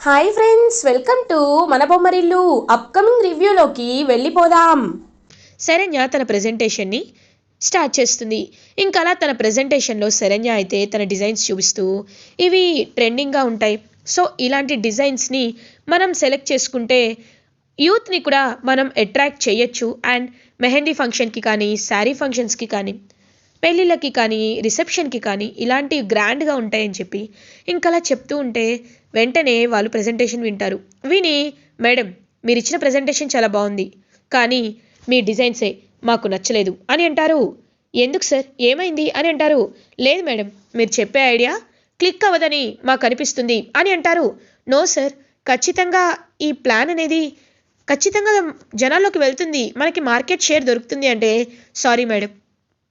Hi friends welcome to మన Bommarillu upcoming రివ్యూలోకి వెళ్ళిపోదాం. శరణ్య తన ప్రజెంటేషన్ని స్టార్ట్ చేస్తుంది. ఇంకా అలా తన ప్రజెంటేషన్లో శరణ్య అయితే తన డిజైన్స్ చూపిస్తూ ఇవి ట్రెండింగ్గా ఉంటాయి. సో ఇలాంటి డిజైన్స్ని మనం సెలెక్ట్ చేసుకుంటే యూత్ని కూడా మనం అట్రాక్ట్ చేయొచ్చు. అండ్ మెహందీ ఫంక్షన్కి కానీ శారీ ఫంక్షన్స్కి కానీ పెళ్ళిళ్ళకి కానీ రిసెప్షన్కి కానీ ఇలాంటివి గ్రాండ్గా ఉంటాయని చెప్పి ఇంకా అలా చెప్తూ ఉంటే వెంటనే వాళ్ళు ప్రజెంటేషన్ వింటారు. విని మేడం మీరు ఇచ్చిన ప్రజెంటేషన్ చాలా బాగుంది కానీ మీ డిజైన్సే మాకు నచ్చలేదు అని అంటారు. ఎందుకు సార్? ఏమైంది? అని అంటారు. లేదు మేడం మీరు చెప్పే ఐడియా క్లిక్ అవ్వదని మాకు అనిపిస్తుంది అని అంటారు. నో సార్ ఖచ్చితంగా ఈ ప్లాన్ అనేది ఖచ్చితంగా జనాల్లోకి వెళ్తుంది. మనకి మార్కెట్ షేర్ దొరుకుతుంది అంటే సారీ మేడం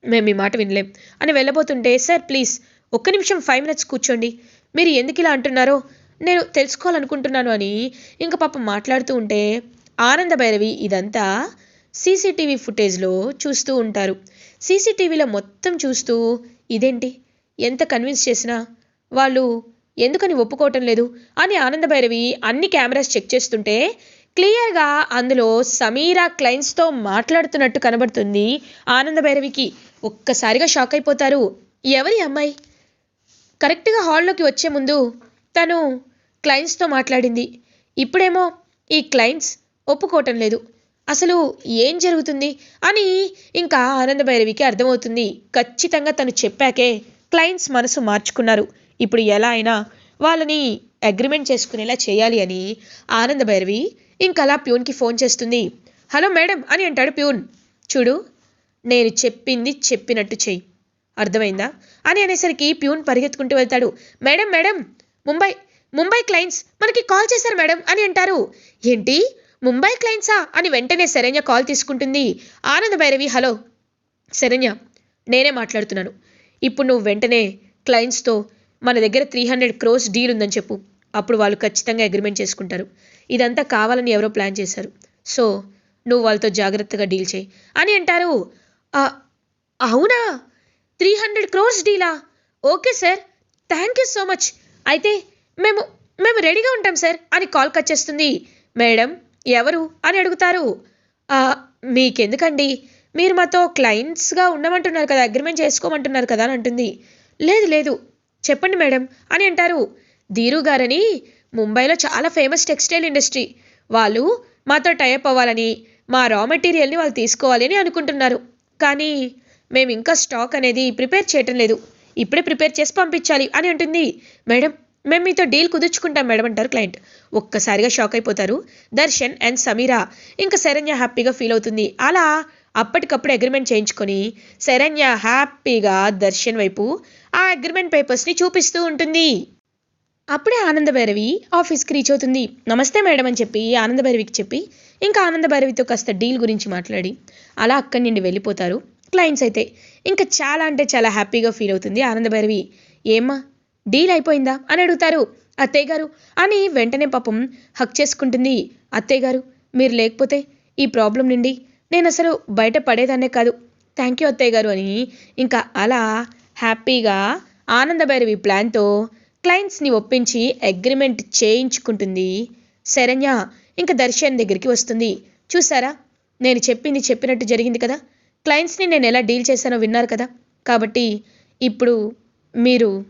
మేము మీ మాట వినలేం. అని వెళ్ళబోతుంటే సార్ ప్లీజ్ ఒక్క నిమిషం ఫైవ్ మినిట్స్ కూర్చోండి. మీరు ఎందుకు ఇలా అంటున్నారో నేను తెలుసుకోవాలనుకుంటున్నాను అని ఇంకా పాపం మాట్లాడుతూ ఉంటే ఆనంద భైరవి ఇదంతా సీసీటీవీ ఫుటేజ్లో చూస్తూ ఉంటారు. సీసీటీవీలో మొత్తం చూస్తూ ఇదేంటి? ఎంత కన్విన్స్ చేసినా వాళ్ళు ఎందుకని ఒప్పుకోవటం లేదు? అని ఆనంద భైరవి అన్ని కెమెరాస్ చెక్ చేస్తుంటే క్లియర్గా అందులో సమీరా క్లయింట్స్తో మాట్లాడుతున్నట్టు కనబడుతుంది ఆనంద భైరవికి. ఒక్కసారిగా షాక్ అయిపోతారు. ఎవరి అమ్మాయి? కరెక్ట్గా హాల్లోకి వచ్చే ముందు తను క్లయింట్స్తో మాట్లాడింది. ఇప్పుడేమో ఈ క్లయింట్స్ ఒప్పుకోవటం లేదు. అసలు ఏం జరుగుతుంది? అని ఇంకా ఆనంద భైరవికి అర్థమవుతుంది. ఖచ్చితంగా తను చెప్పాకే క్లయింట్స్ మనసు మార్చుకున్నారు. ఇప్పుడు ఎలా అయినా వాళ్ళని అగ్రిమెంట్ చేసుకునేలా చేయాలి అని ఆనంద భైరవి ఇంకా అలా ప్యూన్కి ఫోన్ చేస్తుంది. హలో మేడం అని అంటాడు ప్యూన్. చూడు నేను చెప్పింది చెప్పినట్టు చెయ్యి. అర్థమైందా? అని అనేసరికి ప్యూన్ పరిగెత్తుకుంటూ వెళ్తాడు. Madam madam Mumbai Mumbai clients మనకి కాల్ చేశారు మేడం అని అంటారు. ఏంటి? ముంబై క్లయింట్సా? అని వెంటనే శరణ్య కాల్ తీసుకుంటుంది. ఆనంద భైరవి హలో. శరణ్య నేనే మాట్లాడుతున్నాను. ఇప్పుడు నువ్వు వెంటనే క్లయింట్స్తో మన దగ్గర త్రీ హండ్రెడ్ క్రోస్ డీల్ ఉందని చెప్పు. అప్పుడు వాళ్ళు ఖచ్చితంగా అగ్రిమెంట్ చేసుకుంటారు. ఇదంతా కావాలని ఎవరో ప్లాన్ చేశారు. సో నువ్వు వాళ్ళతో జాగ్రత్తగా డీల్ చేయి అని అంటారు. అవునా? త్రీ హండ్రెడ్ క్రోర్స్ డీలా? Okay sir. Thank you so much. అయితే మేము మేము రెడీగా ఉంటాం సార్ అని కాల్ కట్ చేస్తుంది. మేడం ఎవరు అని అడుగుతారు. మీకెందుకండి? మీరు మాతో క్లయింట్స్గా ఉండమంటున్నారు కదా అగ్రిమెంట్ చేసుకోమంటున్నారు కదా అని అంటుంది. లేదు లేదు. చెప్పండి మేడం అని అంటారు. ధీరు గారని ముంబైలో చాలా ఫేమస్ టెక్స్టైల్ ఇండస్ట్రీ. వాళ్ళు మాతో టైప్ అవ్వాలని మా రా మెటీరియల్ని వాళ్ళు తీసుకోవాలి అని అనుకుంటున్నారు. కానీ మేము ఇంకా స్టాక్ అనేది ప్రిపేర్ చేయటం లేదు. ఇప్పుడే ప్రిపేర్ చేసి పంపించాలి అని అంటుంది. మేడం మేము మీతో డీల్ కుదుర్చుకుంటాం మేడం అంటారు క్లయింట్ ఒక్కసారిగా షాక్ అయిపోతారు. దర్శన్ అండ్ సమీరా ఇంకా శరణ్య హ్యాపీగా ఫీల్ అవుతుంది. అలా అప్పటికప్పుడు అగ్రిమెంట్ చేయించుకొని శరణ్య హ్యాపీగా దర్శన్ వైపు ఆ అగ్రిమెంట్ పేపర్స్ని చూపిస్తూ ఉంటుంది. అప్పుడే ఆనంద భైరవి ఆఫీస్కి రీచ్ అవుతుంది. నమస్తే మేడం అని చెప్పి ఆనంద భైరవికి చెప్పి ఇంకా ఆనంద భైరవితో కాస్త డీల్ గురించి మాట్లాడి అలా అక్కడి నుండి వెళ్ళిపోతారు. క్లయింట్స్ అయితే ఇంకా చాలా అంటే చాలా హ్యాపీగా ఫీల్ అవుతుంది. ఆనంద భైరవి ఏమ్మా డీల్ అయిపోయిందా? అని అడుగుతారు. అత్తయ్య గారు అని వెంటనే పాపం హక్ చేసుకుంటుంది అత్తయ్య గారు. మీరు లేకపోతే ఈ ప్రాబ్లం నుండి నేను అసలు బయట పడేదాన్నే కాదు. థ్యాంక్ యూ అత్తయ్య గారు అని ఇంకా అలా హ్యాపీగా ఆనంద భైరవి ప్లాన్తో క్లయింట్స్ని ఒప్పించి అగ్రిమెంట్ చేయించుకుంటుంది శరణ్య. ఇంకా దర్శన్ దగ్గరికి వస్తుంది. చూసారా నేను చెప్పింది చెప్పినట్టు జరిగింది కదా? క్లయింట్స్ని నేను ఎలా డీల్ చేశానో విన్నారు కదా? కాబట్టి ఇప్పుడు మీరు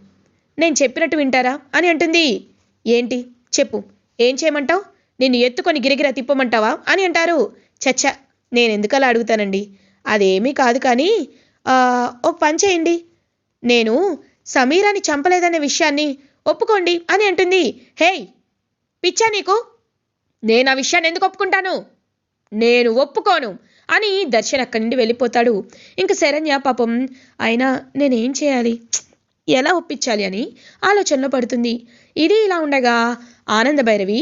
నేను చెప్పినట్టు వింటారా? అని అంటుంది. ఏంటి? చెప్పు. ఏం చేయమంటావు? నిన్ను ఎత్తుకొని గిరిగిరా తిప్పమంటావా? అని అంటారు. చచ్చ నేను ఎందుకలా అడుగుతానండి? అదేమీ కాదు కానీ ఓ ఒక పని చేయండి. నేను సమీరాని చంపలేదనే విషయాన్ని ఒప్పుకోండి అని అంటుంది. హేయ్ పిచ్చా నీకు? నేను ఆ విషయాన్ని ఎందుకు ఒప్పుకుంటాను? నేను ఒప్పుకోను అని దర్శన్ అక్కడి నుండి వెళ్ళిపోతాడు. ఇంక శరణ్య పాపం అయినా నేనేం చేయాలి? ఎలా ఒప్పించాలి? అని ఆలోచనలో పడుతుంది. ఇది ఇలా ఉండగా ఆనంద భైరవి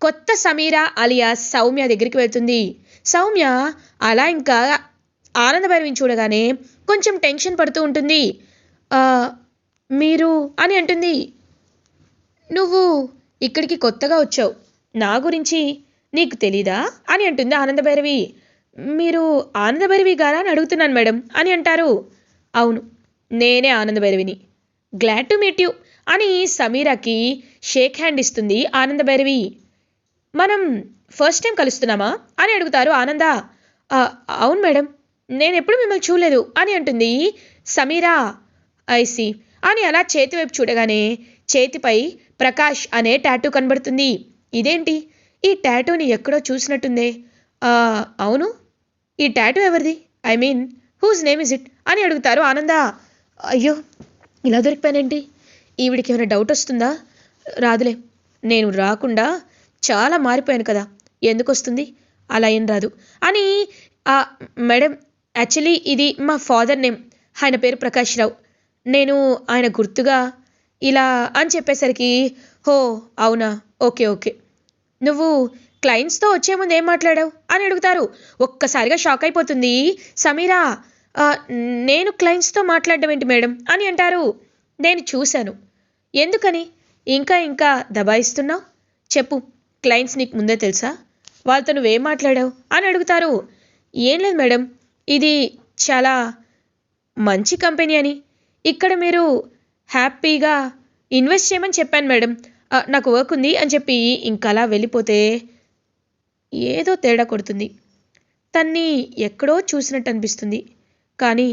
కొత్త సమీర అలియా సౌమ్య దగ్గరికి వెళ్తుంది. సౌమ్య అలా ఇంకా ఆనంద భైరవిని చూడగానే కొంచెం టెన్షన్ పడుతూ ఉంటుంది. మీరు అని అంటుంది. నువ్వు ఇక్కడికి కొత్తగా వచ్చావు. నా గురించి నీకు తెలీదా? అని అంటుంది ఆనందభైరవి. మీరు ఆనందభైరవి గారా అని అడుగుతున్నాను మేడం అని అంటారు. అవును నేనే ఆనందభైరవిని. గ్లాడ్ టు మీట్ యూ అని సమీరాకి షేక్ హ్యాండ్ ఇస్తుంది ఆనంద భైరవి మనం ఫస్ట్ టైం కలుస్తున్నామా? అని అడుగుతారు ఆనంద. అవును మేడం నేను ఎప్పుడు మిమ్మల్ని చూడలేదు అని అంటుంది సమీరా. ఐసి అని అలా చేతి వైపు చూడగానే చేతిపై ప్రకాష్ అనే టాటూ కనబడుతుంది. ఇదేంటి? ఈ టాటూని ఎక్కడో చూసినట్టుందే. "ఆ, అవును. ఈ టాటూ ఎవరిది? I mean whose name is it అని అడుగుతారు ఆనంద. అయ్యో ఇలా దొరికిపోయానేంటి? ఈవిడికి ఏమైనా డౌట్ వస్తుందా? రాదులే నేను రాకుండా చాలా మారిపోయాను కదా. ఎందుకు వస్తుంది అలా ఏం రాదు. అని "ఆ, మేడం యాక్చువల్లీ ఇది మా ఫాదర్ నేమ్. ఆయన పేరు ప్రకాష్ రావు. నేను ఆయన గుర్తుగా ఇలా అని చెప్పేసరికి హో అవునా? Okay okay. నువ్వు క్లయింట్స్తో వచ్చే ముందు ఏం మాట్లాడావు? అని అడుగుతారు. ఒక్కసారిగా షాక్ అయిపోతుంది. సమీరా నేను క్లయింట్స్తో మాట్లాడడం ఏంటి మేడం? అని అంటారు. నేను చూశాను. ఎందుకని? ఇంకా ఇంకా దబాయిస్తున్నావు? చెప్పు. క్లయింట్స్ నీకు ముందే తెలుసా? వాళ్ళతో నువ్వేం మాట్లాడావు? అని అడుగుతారు. ఏం లేదు మేడం. ఇది చాలా మంచి కంపెనీ అని. ఇక్కడ మీరు హ్యాపీగా ఇన్వెస్ట్ చేయమని చెప్పాను మేడం. నాకు వర్క్ ఉంది అని చెప్పి ఇంకా అలా వెళ్ళిపోతే ఏదో తేడా కొడుతుంది. తన్ని ఎక్కడో చూసినట్టు అనిపిస్తుంది. కానీ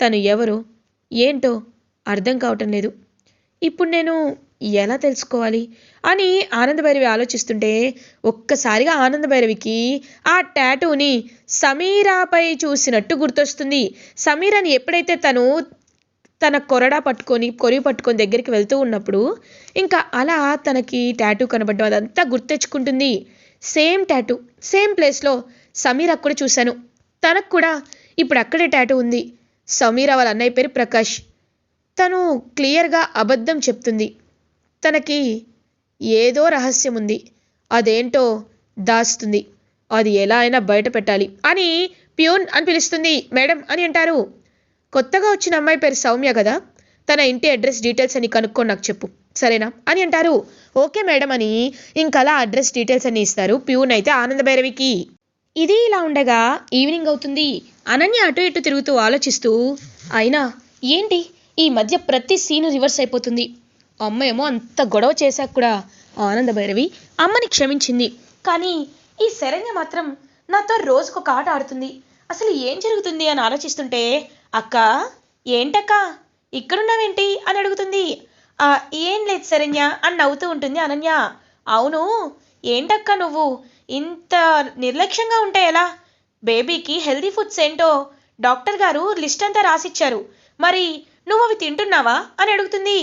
తను ఎవరో ఏంటో అర్థం కావటం లేదు. ఇప్పుడు నేను ఎలా తెలుసుకోవాలి? అని ఆనందభైరవి ఆలోచిస్తుంటే ఒక్కసారిగా ఆనందభైరవికి ఆ టాటూని సమీరాపై చూసినట్టు గుర్తొస్తుంది. సమీరాని ఎప్పుడైతే తను తన కొరడా పట్టుకొని కొరివి పట్టుకొని దగ్గరికి వెళ్తూ ఉన్నప్పుడు ఇంకా అలా తనకి ట్యాటూ కనబడడం అదంతా గుర్తెచ్చుకుంటుంది. సేమ్ ట్యాటూ సేమ్ ప్లేస్లో సమీర కూడా చూశాను. తనకు కూడా ఇప్పుడు అక్కడే ట్యాటూ ఉంది. సమీర వాళ్ళ అన్నయ్య పేరు ప్రకాష్. తను క్లియర్గా అబద్ధం చెప్తుంది. తనకి ఏదో రహస్యం ఉంది. అదేంటో దాస్తుంది. అది ఎలా అయినా బయట పెట్టాలి అని ప్యూన్ అని పిలుస్తుంది. మేడం అని అంటారు. కొత్తగా వచ్చిన అమ్మాయి పేరు సౌమ్య కదా? తన ఇంటి అడ్రస్ డీటెయిల్స్ అని కనుక్కొని నాకు చెప్పు. సరేనా? అని అంటారు. ఓకే మేడం అని ఇంకలా అడ్రస్ డీటెయిల్స్ అని ఇస్తారు. ప్యూన్ అయితే ఆనంద భైరవికి. ఇది ఇలా ఉండగా ఈవినింగ్ అవుతుంది. అనన్య అటు ఇటు తిరుగుతూ ఆలోచిస్తూ అయినా ఏంటి? ఈ మధ్య ప్రతి సీన్ రివర్స్ అయిపోతుంది. అమ్మ ఏమో అంత గొడవ చేశాక కూడా ఆనంద భైరవి అమ్మని క్షమించింది. కానీ ఈ శరణ్య మాత్రం నాతో రోజుకొక ఆట ఆడుతుంది. అసలు ఏం జరుగుతుంది అని ఆలోచిస్తుంటే అక్క ఏంటక్క? ఇక్కడున్నావేంటి? అని అడుగుతుంది. "ఆ, ఏం లేదు శరణ్య అని నవ్వుతూ ఉంటుంది అనన్య. అవును ఏంటక్క నువ్వు? ఇంత నిర్లక్ష్యంగా ఉంటే ఎలా? బేబీకి హెల్దీ ఫుడ్స్ ఏంటో డాక్టర్ గారు లిస్ట్ అంతా రాసిచ్చారు. మరి నువ్వు అవి తింటున్నావా? అని అడుగుతుంది.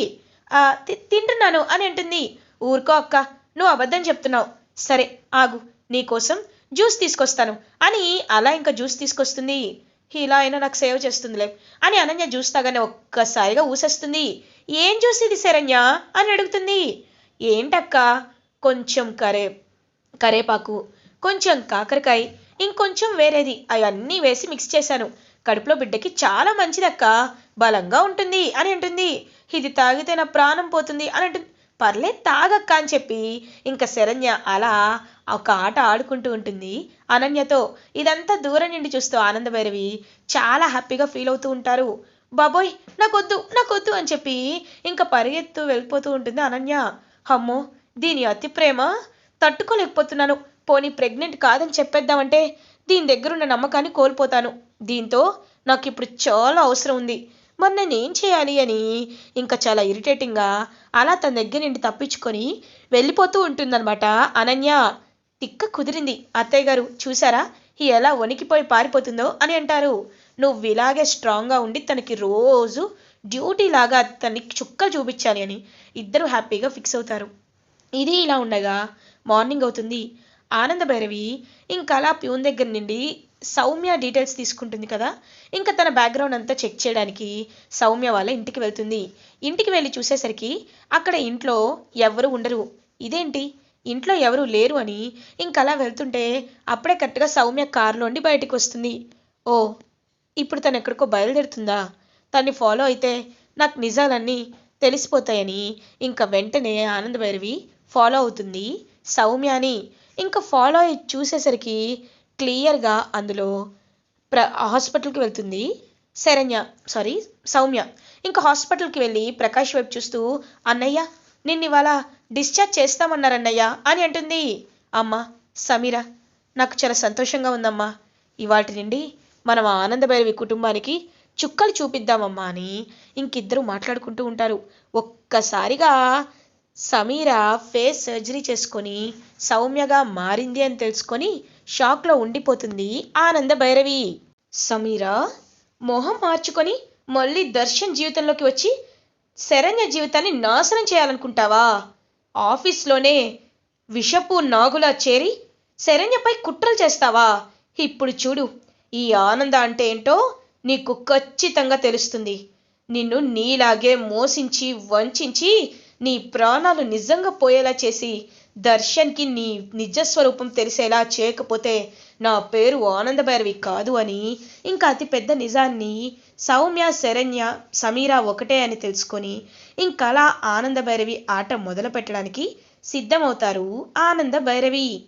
తింటున్నాను అని అంటుంది. ఊరుకో అక్క నువ్వు అబద్ధం చెప్తున్నావు. సరే ఆగు నీకోసం జ్యూస్ తీసుకొస్తాను అని అలా ఇంకా జ్యూస్ తీసుకొస్తుంది. ఇలా అయినా నాకు సేవ్ చేస్తుందిలే అని అనన్య జ్యూస్ తాగానే ఒక్కసారిగా ఊసేస్తుంది. ఏం జ్యూస్ ఇది శరణ్య? అని అడుగుతుంది. ఏంటక్క? కొంచెం కరే కరేపాకు కొంచెం కాకరకాయ ఇంకొంచెం వేరేది. అవన్నీ వేసి మిక్స్ చేశాను. కడుపులో బిడ్డకి చాలా మంచిదక్క. బలంగా ఉంటుంది అని అంటుంది. ఇది తాగితే నా ప్రాణం పోతుంది అని అంటుంది. పర్లే తాగక్క అని చెప్పి ఇంకా శరణ్య అలా ఒక ఆట ఆడుకుంటూ ఉంటుంది. అనన్యతో ఇదంతా దూరం నుండి చూస్తూ ఆనందభైరవి చాలా హ్యాపీగా ఫీల్ అవుతూ ఉంటారు. బాబోయ్ నాకొద్దు నాకొద్దు అని చెప్పి ఇంకా పరిగెత్తు వెళ్ళిపోతూ ఉంటుంది అనన్య. అమ్మో దీని అతి ప్రేమ. తట్టుకోలేకపోతున్నాను. పోనీ ప్రెగ్నెంట్ కాదని చెప్పేద్దామంటే దీని దగ్గరున్న నమ్మకాన్ని కోల్పోతాను. దీంతో నాకు ఇప్పుడు చాలా అవసరం ఉంది. మరి నేను ఏం చేయాలి అని. ఇంకా చాలా ఇరిటేటింగ్గా అలా తన దగ్గర నుండి తప్పించుకొని వెళ్ళిపోతూ ఉంటుందన్నమాట. అనన్య తిక్క కుదిరింది. అత్తయ్య గారు చూసారా? ఈ ఎలా వణికిపోయి పారిపోతుందో అని అంటారు. నువ్వు ఇలాగే స్ట్రాంగ్గా ఉండి తనకి రోజు డ్యూటీ లాగా తనకి చుక్క చూపించాలి అని. ఇద్దరు హ్యాపీగా ఫిక్స్ అవుతారు. ఇది ఇలా ఉండగా మార్నింగ్ అవుతుంది. ఆనంద భైరవి ఇంకా అలా ప్యూన్ దగ్గర నుండి సౌమ్య డీటెయిల్స్ తీసుకుంటుంది కదా. ఇంకా తన బ్యాక్గ్రౌండ్ అంతా చెక్ చేయడానికి సౌమ్య వాళ్ళ ఇంటికి వెళ్తుంది. ఇంటికి వెళ్ళి చూసేసరికి అక్కడ ఇంట్లో ఎవరు ఉండరు. ఇదేంటి? ఇంట్లో ఎవరు లేరు అని ఇంకలా అలా వెళ్తుంటే అప్పుడే కరెక్ట్గా సౌమ్య కారులోండి బయటికి వస్తుంది. ఓ ఇప్పుడు తను ఎక్కడికో బయలుదేరుతుందా? తన్ని ఫాలో అయితే నాకు నిజాలన్నీ తెలిసిపోతాయని ఇంకా వెంటనే ఆనంద భైరవి ఫాలో అవుతుంది సౌమ్యాని ఇంకా ఫాలో అయ్యి చూసేసరికి క్లియర్గా అందులో ప్ర హాస్పిటల్కి వెళ్తుంది. శరణ్య సారీ సౌమ్య. ఇంకా హాస్పిటల్కి వెళ్ళి ప్రకాష్ వైపు చూస్తూ అన్నయ్య నిన్ను ఇవాళ డిశ్చార్జ్ చేస్తామన్నారన్నయ్య అని అంటుంది. అమ్మా సమీర నాకు చాలా సంతోషంగా ఉందమ్మా. ఇవాటి నుండి మనం ఆనందభైరవి కుటుంబానికి చుక్కలు చూపిద్దామమ్మా అని ఇంకిద్దరు మాట్లాడుకుంటూ ఉంటారు. ఒక్కసారిగా సమీర ఫేస్ సర్జరీ చేసుకొని సౌమ్యగా మారింది అని తెలుసుకొని షాక్లో ఉండిపోతుంది ఆనంద భైరవి. సమీర మొహం మార్చుకొని మళ్ళీ దర్శన్ జీవితంలోకి వచ్చి శరణ్య జీవితాన్ని నాశనం చేయాలనుకుంటావా? ఆఫీస్లోనే విషపు నాగులా చేరి శరణ్యపై కుట్రలు చేస్తావా? ఇప్పుడు చూడు ఈ ఆనంద అంటే ఏంటో నీకు ఖచ్చితంగా తెలుస్తుంది. నిన్ను నీలాగే మోసించి వంచించి నీ ప్రాణాలు నిజంగా పోయేలా చేసి దర్శన్కి నీ నిజస్వరూపం తెలిసేలా చేయకపోతే నా పేరు ఆనందభైరవి కాదు అని. ఇంకా అతి పెద్ద నిజాన్ని సౌమ్య శరణ్య సమీర ఒకటే అని తెలుసుకొని ఇంకలా ఆనందభైరవి ఆట మొదలు పెట్టడానికి సిద్ధమవుతారు ఆనంద భైరవి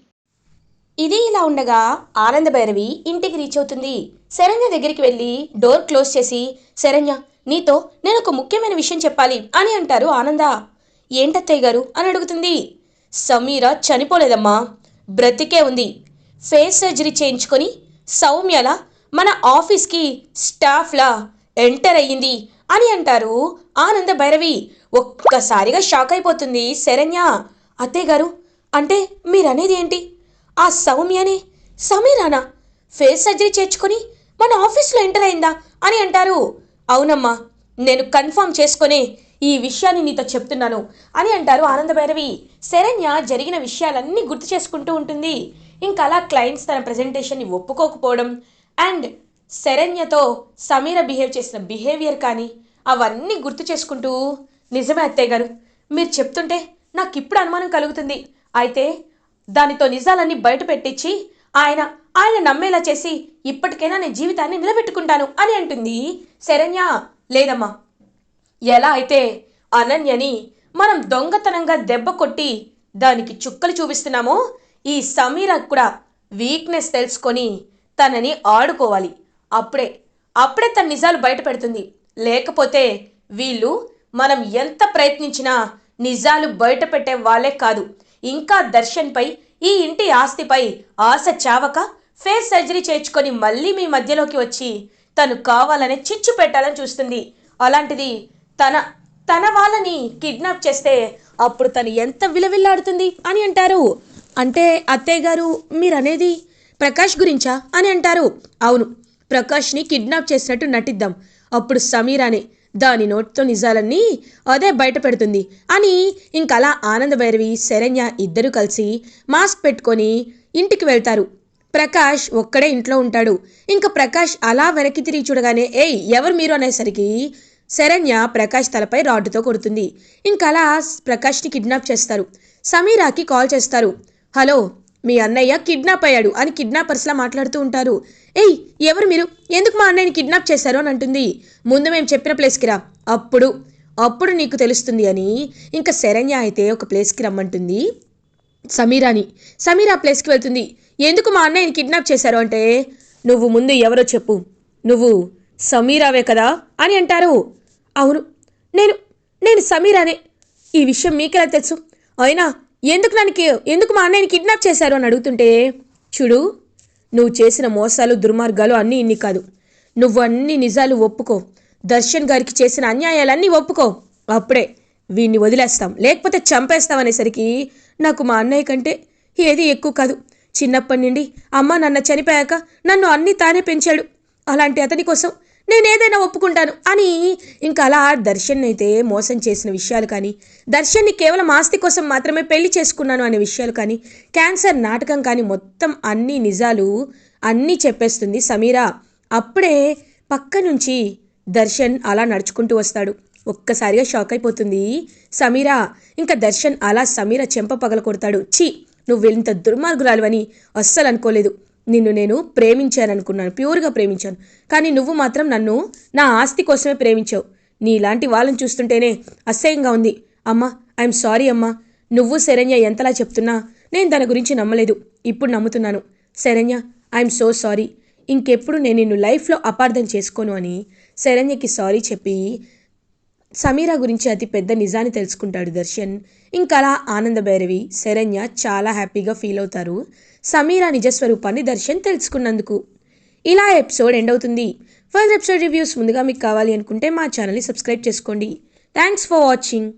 ఇది ఇలా ఉండగా ఆనంద భైరవి ఇంటికి రీచ్ అవుతుంది. శరణ్య దగ్గరికి వెళ్ళి డోర్ క్లోజ్ చేసి శరణ్య నీతో నేను ఒక ముఖ్యమైన విషయం చెప్పాలి అని అంటారు ఆనంద. ఏంటత్తయ్య గారు? అని అడుగుతుంది. సమీర చనిపోలేదమ్మా. బ్రతికే ఉంది. ఫేస్ సర్జరీ చేయించుకొని సౌమ్యల మన ఆఫీస్కి స్టాఫ్లా ఎంటర్ అయ్యింది అని అంటారు ఆనంద భైరవి. ఒక్కసారిగా షాక్ అయిపోతుంది శరణ్య. అత్తయ్య గారు అంటే మీరనేది ఏంటి? ఆ సౌమ్యనే సమీరానా? ఫేస్ సర్జరీ చేర్చుకొని మన ఆఫీస్లో ఎంటర్ అయిందా అని అంటారు. అవునమ్మా నేను కన్ఫర్మ్ చేసుకొని ఈ విషయాన్ని నీతో చెప్తున్నాను అని అంటారు ఆనందభైరవి శరణ్య జరిగిన విషయాలన్నీ గుర్తు చేసుకుంటూ ఉంటుంది. ఇంకా అలా క్లయింట్స్ తన ప్రజెంటేషన్ని ఒప్పుకోకపోవడం అండ్ శరణ్యతో సమీర బిహేవ్ చేసిన బిహేవియర్ కానీ అవన్నీ గుర్తు చేసుకుంటూ నిజమే అత్తయ్య గారు. మీరు చెప్తుంటే నాకు ఇప్పుడు అనుమానం కలుగుతుంది. అయితే దానితో నిజాలన్నీ బయట పెట్టించి ఆయన ఆయన నమ్మేలా చేసి ఇప్పటికైనా నేను జీవితాన్ని నిలబెట్టుకుంటాను అని అంటుంది శరణ్య. లేదమ్మా. ఎలా అయితే అనన్యని మనం దొంగతనంగా దెబ్బ కొట్టి దానికి చుక్కలు చూపిస్తున్నామో ఈ సమీర కూడా వీక్నెస్ తెలుసుకొని తనని ఆడుకోవాలి. అప్పుడే అప్పుడే తన నిజాలు బయట పెడుతుంది. లేకపోతే వీళ్ళు మనం ఎంత ప్రయత్నించినా నిజాలు బయట పెట్టే వాళ్ళే కాదు. ఇంకా దర్శన్పై ఈ ఇంటి ఆస్తిపై ఆశ చావక ఫేస్ సర్జరీ చేర్చుకొని మళ్ళీ మీ మధ్యలోకి వచ్చి తను కావాలనే చిచ్చు పెట్టాలని చూస్తుంది. అలాంటిది తన తన వాళ్ళని కిడ్నాప్ చేస్తే అప్పుడు తను ఎంత విలవిల్లాడుతుంది అని అంటారు. అంటే అత్తయ్య గారు మీరనేది ప్రకాష్ గురించా అని అంటారు. అవును ప్రకాష్ని కిడ్నాప్ చేసినట్టు నటిద్దాం. అప్పుడు సమీరానే దాని నోటితో నిజాలన్నీ అదే బయట పెడుతుంది అని ఇంకలా ఆనంద భైరవి శరణ్య ఇద్దరు కలిసి మాస్క్ పెట్టుకొని ఇంటికి వెళ్తారు. ప్రకాష్ ఒక్కడే ఇంట్లో ఉంటాడు. ఇంకా ప్రకాష్ అలా వెనక్కి తిరిగి చూడగానే ఏయ్ ఎవరు మీరు? అనేసరికి శరణ్య ప్రకాష్ తలపై రాడ్డుతో కొడుతుంది. ఇంకలా ప్రకాష్ని కిడ్నాప్ చేస్తారు. సమీరాకి కాల్ చేస్తారు. హలో మీ అన్నయ్య కిడ్నాప్ అయ్యాడు అని కిడ్నాపర్స్లా మాట్లాడుతూ ఉంటారు. ఏయ్ ఎవరు మీరు? ఎందుకు మా అన్నయ్యని కిడ్నాప్ చేశారు అని అంటుంది. ముందు మేము చెప్పిన ప్లేస్కి రా. అప్పుడు అప్పుడు నీకు తెలుస్తుంది అని ఇంకా శరణ్య అయితే ఒక ప్లేస్కి రమ్మంటుంది. సమీరాని సమీరా ప్లేస్కి వెళ్తుంది. ఎందుకు మా అన్నయ్యని కిడ్నాప్ చేశారు అంటే నువ్వు ముందు ఎవరో చెప్పు. నువ్వు సమీరావే కదా అని అంటారు. అవును నేను నేను సమీరానే. ఈ విషయం మీకెలా తెలుసు? అయినా ఎందుకు నన్ను ఎందుకు మా అన్నయ్యని కిడ్నాప్ చేశారు అని అడుగుతుంటే చూడు నువ్వు చేసిన మోసాలు దుర్మార్గాలు అన్నీ ఇన్ని కాదు. నువ్వు అన్ని నిజాలు ఒప్పుకో. దర్శన్ గారికి చేసిన అన్యాయాలన్నీ ఒప్పుకో. అప్పుడే వీడిని వదిలేస్తాం. లేకపోతే చంపేస్తాం అనేసరికి నాకు మా అన్నయ్య కంటే ఏది ఎక్కువ కాదు. చిన్నప్పటి నుండి అమ్మ నన్ను చనిపోయాక నన్ను అన్నీ తానే పెంచాడు. అలాంటి అతని కోసం నేనేదైనా ఒప్పుకుంటాను అని ఇంకా అలా దర్శన్ అయితే మోసం చేసిన విషయాలు కానీ దర్శన్ని కేవలం ఆస్తి కోసం మాత్రమే పెళ్ళి చేసుకున్నాను అనే విషయాలు కానీ క్యాన్సర్ నాటకం కానీ మొత్తం అన్ని నిజాలు అన్నీ చెప్పేస్తుంది సమీరా. అప్పుడే పక్క నుంచి దర్శన్ అలా నడుచుకుంటూ వస్తాడు. ఒక్కసారిగా షాక్ అయిపోతుంది సమీరా. ఇంకా దర్శన్ అలా సమీర చెంప పగల కొడతాడు ఛీ నువ్వు ఇంత దుర్మార్గురాలువని అస్సలు అనుకోలేదు. నిన్ను నేను ప్రేమించాననుకున్నాను ప్యూర్గా ప్రేమించాను. కానీ నువ్వు మాత్రం నన్ను నా ఆస్తి కోసమే ప్రేమించావు. నీలాంటి వాళ్ళని చూస్తుంటేనే అసహ్యంగా ఉంది. అమ్మా ఐఎమ్ సారీ అమ్మా. నువ్వు శరణ్య ఎంతలా చెప్తున్నా నేను దాని గురించి నమ్మలేదు. ఇప్పుడు నమ్ముతున్నాను. Saranya I'm so sorry. ఇంకెప్పుడు నేను నిన్ను లైఫ్లో అపార్థం చేసుకోను అని శరణ్యకి సారీ చెప్పి సమీరా గురించి అతి పెద్ద నిజాన్ని తెలుసుకుంటాడు దర్శన్. ఇంకలా ఆనంద భైరవి శరణ్య చాలా హ్యాపీగా ఫీల్ అవుతారు. సమీరా నిజస్వరూపాన్ని దర్శన్ తెలుసుకున్నందుకు. ఇలా ఎపిసోడ్ ఎండ్ అవుతుంది. ఫర్దర్ ఎపిసోడ్ రివ్యూస్ ముందుగా మీకు కావాలి అనుకుంటే మా ఛానల్ని సబ్స్క్రైబ్ చేసుకోండి. Thanks for watching.